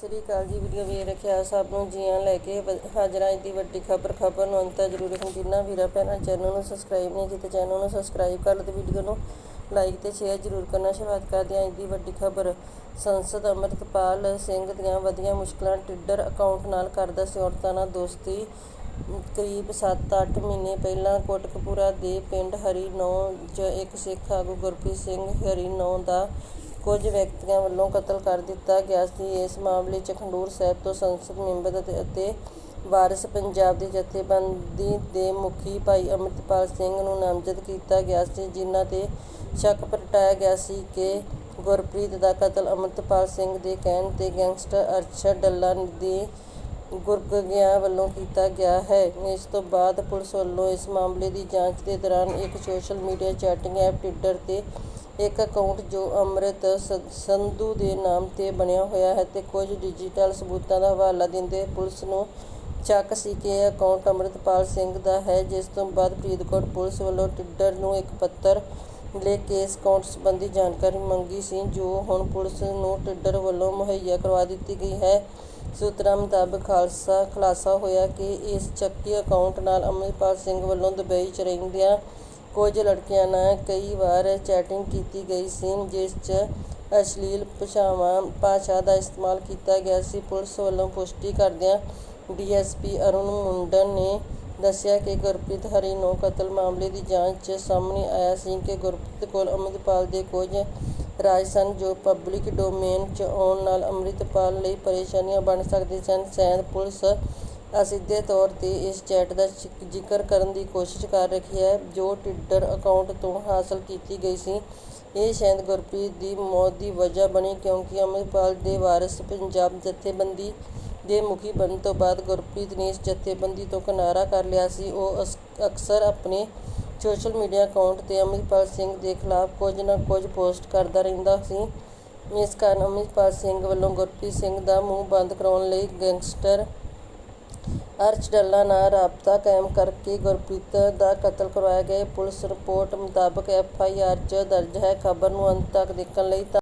ਸ੍ਰੀ ਅਕਾਲ ਜੀ ਵੀਡੀਓ ਵੇਖ ਰੱਖਿਆ ਸਭ ਨੂੰ ਜੀਆਂ ਲੈ ਕੇ ਵ- ਹਾਜ਼ਰ ਹਾਂ ਦੀ ਵੱਡੀ ਖਬਰ ਖਬਰ ਨੂੰ ਅੰਤ ਤੱਕ ਜ਼ਰੂਰ ਜਿੰਨਾ ਵੀਰਾ, ਭੈਣਾਂ ਚੈਨਲ ਨੂੰ ਸਬਸਕ੍ਰਾਈਬ ਨਹੀਂ ਕੀਤਾ, ਚੈਨਲ ਨੂੰ ਸਬਸਕ੍ਰਾਈਬ ਕਰ ਲਓ ਤੇ ਵੀਡੀਓ ਨੂੰ ਲਾਈਕ ਤੇ ਸ਼ੇਅਰ ਜ਼ਰੂਰ ਕਰਨਾ। ਸ਼ੁਰੂਆਤ ਕਰਦੇ ਹਾਂ ਅੱਜ ਦੀ ਵੱਡੀ ਖਬਰ। ਸੰਸਦ ਅੰਮ੍ਰਿਤਪਾਲ ਸਿੰਘ ਦੀਆਂ ਵਧੀਆਂ ਮੁਸ਼ਕਲਾਂ ਟਿੱਡਰ ਅਕਾਊਂਟ ਨਾਲ ਕਰਦਾ ਸੀ ਔਰਤਾਂ ਨਾਲ ਦੋਸਤੀ। ਕਰੀਬ 7-8 ਮਹੀਨੇ ਪਹਿਲਾਂ ਕੋਟਕਪੂਰਾ ਦੇ ਪਿੰਡ ਹਰੀ ਨੌ 'ਚ ਇੱਕ ਸਿੱਖ ਆਗੂ ਗੁਰਪ੍ਰੀਤ ਸਿੰਘ ਹਰੀ ਨੌ ਦਾ ਕੁਝ ਵਿਅਕਤੀਆਂ ਵੱਲੋਂ ਕਤਲ ਕਰ ਦਿੱਤਾ ਗਿਆ ਸੀ। ਇਸ ਮਾਮਲੇ 'ਚ ਖੰਡੂਰ ਸਾਹਿਬ ਤੋਂ ਸੰਸਦ ਮੈਂਬਰ ਅਤੇ- ਅਤੇ ਵਾਰਿਸ ਪੰਜਾਬ ਦੀ ਜਥੇਬੰਦੀ ਦੇ ਮੁਖੀ ਭਾਈ ਅੰਮ੍ਰਿਤਪਾਲ ਸਿੰਘ ਨੂੰ ਨਾਮਜ਼ਦ ਕੀਤਾ ਗਿਆ ਸੀ, ਜਿਨ੍ਹਾਂ ਤੇ ਸ਼ੱਕ ਪ੍ਰਗਟਾਇਆ ਗਿਆ ਸੀ ਕਿ ਗੁਰਪ੍ਰੀਤ ਦਾ ਕਤਲ ਅੰਮ੍ਰਿਤਪਾਲ ਸਿੰਘ ਦੇ ਕਹਿਣ ਤੇ ਗੈਂਗਸਟਰ ਅਰਸ਼ਦ ਡੱਲਾ ਦੀ ਗੁਰਗਿਆਂ ਵੱਲੋਂ ਕੀਤਾ ਗਿਆ ਹੈ। ਇਸ ਤੋਂ ਬਾਅਦ ਪੁਲਿਸ ਵੱਲੋਂ ਇਸ ਮਾਮਲੇ ਦੀ ਜਾਂਚ ਦੇ ਦੌਰਾਨ ਇੱਕ social media chatting app Tinder ਤੇ ਇੱਕ ਅਕਾਊਂਟ ਜੋ ਅੰਮ੍ਰਿਤ ਸ- ਸੰਧੂ ਦੇ ਨਾਮ ਤੇ ਬਣਿਆ ਹੋਇਆ ਹੈ ਅਤੇ ਕੁਝ ਡਿਜੀਟਲ ਸਬੂਤਾਂ ਦਾ ਹਵਾਲਾ ਦਿੰਦੇ ਪੁਲਿਸ ਨੂੰ ਸ਼ੱਕ ਸੀ ਕਿ ਇਹ ਅਕਾਊਂਟ ਅੰਮ੍ਰਿਤਪਾਲ ਸਿੰਘ ਦਾ ਹੈ। ਜਿਸ ਤੋਂ ਬਾਅਦ ਫਰੀਦਕੋਟ ਪੁਲਿਸ ਵੱਲੋਂ ਟਿੱਡਰ ਨੂੰ ਇੱਕ ਪੱਤਰ ਲਿਖ ਕੇ ਇਸ ਅਕਾਊਂਟ ਜਾਣਕਾਰੀ ਮੰਗੀ ਸੀ, ਜੋ ਹੁਣ ਪੁਲਿਸ ਨੂੰ ਟਿੱਡਰ ਵੱਲੋਂ ਮੁਹੱਈਆ ਕਰਵਾ ਦਿੱਤੀ ਗਈ ਹੈ। ਸੂਤਰਾਂ ਮੁਤਾਬਕ ਖਾਲਸਾ, ਖੁਲਾਸਾ ਹੋਇਆ ਕਿ ਇਸ ਚੱਕੀ ਅਕਾਊਂਟ ਨਾਲ ਅੰਮ੍ਰਿਤਪਾਲ ਸਿੰਘ ਵੱਲੋਂ ਦੁਬਈ 'ਚ ਰਹਿੰਦਿਆਂ ਕੁਝ ਲੜਕੀਆਂ ਨਾਲ ਕਈ ਵਾਰ ਚੈਟਿੰਗ ਕੀਤੀ ਗਈ ਸੀ, ਜਿਸ 'ਚ ਅਸ਼ਲੀਲ ਭਾਸ਼ਾਵਾਂ, ਭਾਸ਼ਾ ਦਾ ਇਸਤੇਮਾਲ ਕੀਤਾ ਗਿਆ ਸੀ। ਪੁਲਿਸ ਵੱਲੋਂ ਪੁਸ਼ਟੀ ਕਰਦਿਆਂ ਡੀਐਸਪੀ ਅਰੁਣ ਮੁੰਡਨ ਨੇ ਦੱਸਿਆ ਕਿ ਗੁਰਪ੍ਰੀਤ ਹਰੀ ਨੂੰ ਕਤਲ ਮਾਮਲੇ ਦੀ ਜਾਂਚ 'ਚ ਸਾਹਮਣੇ ਆਇਆ ਸੀ ਕਿ ਗੁਰਪ੍ਰੀਤ ਕੋਲ ਅੰਮ੍ਰਿਤਪਾਲ ਦੇ ਕੁਝ ਰਾਜ ਸਨ ਜੋ ਪਬਲਿਕ ਡੋਮੇਨ 'ਚ ਆਉਣ ਨਾਲ ਅੰਮ੍ਰਿਤਪਾਲ ਲਈ ਪਰੇਸ਼ਾਨੀਆਂ ਬਣ ਸਕਦੇ ਸਨ। ਸ਼ਾਇਦ ਪੁਲਿਸ ਅਸਿੱਧੇ ਤੌਰ ਤੇ ਇਸ ਚੈਟ ਦਾ ਜ਼ਿਕਰ ਕਰਨ ਦੀ ਕੋਸ਼ਿਸ਼ ਕਰ ਰਹੀ ਹੈ, ਜੋ ਟਿੱਡਰ ਅਕਾਊਂਟ ਤੋਂ ਹਾਸਲ ਕੀਤੀ ਗਈ ਸੀ। ਇਹ ਸ਼ਾਇਦ ਗੁਰਪ੍ਰੀਤ ਦੀ ਮੌਤ ਦੀ ਵਜ੍ਹਾ ਬਣੀ, ਕਿਉਂਕਿ ਅੰਮ੍ਰਿਤਪਾਲ ਦੇ ਵਾਰਸ ਪੰਜਾਬ ਜਥੇਬੰਦੀ ਦੇ ਮੁਖੀ ਬਣਨ ਤੋਂ ਬਾਅਦ ਗੁਰਪ੍ਰੀਤ ਨੇ ਇਸ ਜਥੇਬੰਦੀ ਤੋਂ ਕਿਨਾਰਾ ਕਰ ਲਿਆ ਸੀ। ਉਹ ਅਸ- ਅਕਸਰ ਆਪਣੇ ਸੋਸ਼ਲ ਮੀਡੀਆ ਅਕਾਊਂਟ ਤੇ ਅੰਮ੍ਰਿਤਪਾਲ ਸਿੰਘ ਦੇ ਖਿਲਾਫ ਕੁਝ ਨਾ ਕੁਝ ਪੋਸਟ ਕਰਦਾ ਰਹਿੰਦਾ ਸੀ। ਇਸ ਕਾਰਨ ਅੰਮ੍ਰਿਤਪਾਲ ਸਿੰਘ ਵੱਲੋਂ ਗੁਰਪ੍ਰੀਤ ਸਿੰਘ ਦਾ ਮੂੰਹ ਬੰਦ ਕਰਾਉਣ ਲਈ ਗੈਂਗਸਟਰ ਅਰਸ਼ ਡੱਲਾ ਨਾਲ ਰਾਬਤਾ ਕਾਇਮ ਕਰਕੇ ਗੁਰਪ੍ਰੀਤ ਦਾ ਕਤਲ ਕਰਵਾਇਆ ਗਿਆ। ਪੁਲਿਸ ਰਿਪੋਰਟ ਮੁਤਾਬਕ ਐਫ ਆਈ ਆਰ 'ਚ ਦਰਜ ਹੈ। ਖਬਰ ਨੂੰ ਅੰਤ ਤੱਕ ਦੇਖਣ ਲਈ ਤਾਂ